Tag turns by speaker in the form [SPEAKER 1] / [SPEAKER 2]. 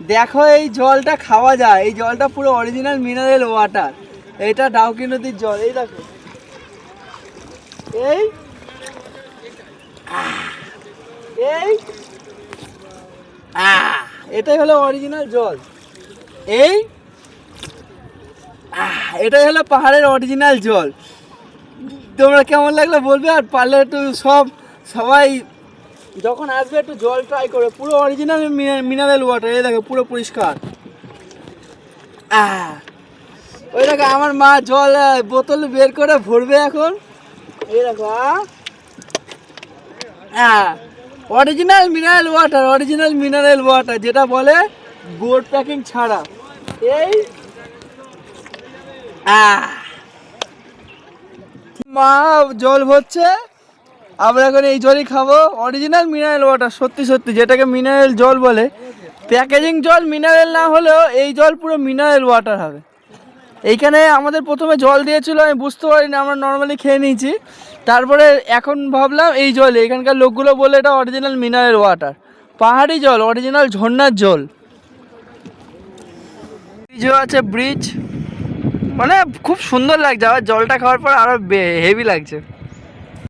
[SPEAKER 1] দেখো এই জলটা খাওয়া যায়। এই জলটা পুরো অরিজিনাল মিনারেল ওয়াটার এটা ডাউকি নদীর জল, এই দেখো। এই? এই? এটাই হলো অরিজিনাল জল। এই? এটাই হলো পাহাড়ের অরিজিনাল জল। তোমরা কেমন লাগল বলবে আর পারলে একটু সব, সবাই যখন আসবে একটু জল ট্রাই করে পুরো অরিজিনাল মিনারেল ওয়াটার এই দেখো, পুরো পরিষ্কার। ওই দেখো, আমার মা জল বোতল বের করে ভরবে এখন। এই দেখো original mineral water original mineral water যেটা বলে গোড প্যাকিং ছাড়া। এই মা, জল ভরছে। আমরা এখন এই জলই খাব। অরিজিনাল মিনারেল ওয়াটার সত্যি সত্যি, যেটাকে মিনারেল জল বলে। প্যাকেজিং জল মিনারেল না হলেও এই জল পুরো মিনারেল ওয়াটার হবে। এইখানে আমাদের প্রথমে জল দিয়েছিল, আমি বুঝতে পারিনি, আমরা নর্মালি খেয়ে নিয়েছি। তারপরে এখন ভাবলাম এই জল, এখানকার লোকগুলো বলে এটা অরিজিনাল মিনারেল ওয়াটার পাহাড়ি জল অরিজিনাল ঝর্ণার জল। ব্রিজও আছে ব্রিজ মানে খুব সুন্দর লাগছে, আবার জলটা খাওয়ার পর আরও হেভি লাগছে।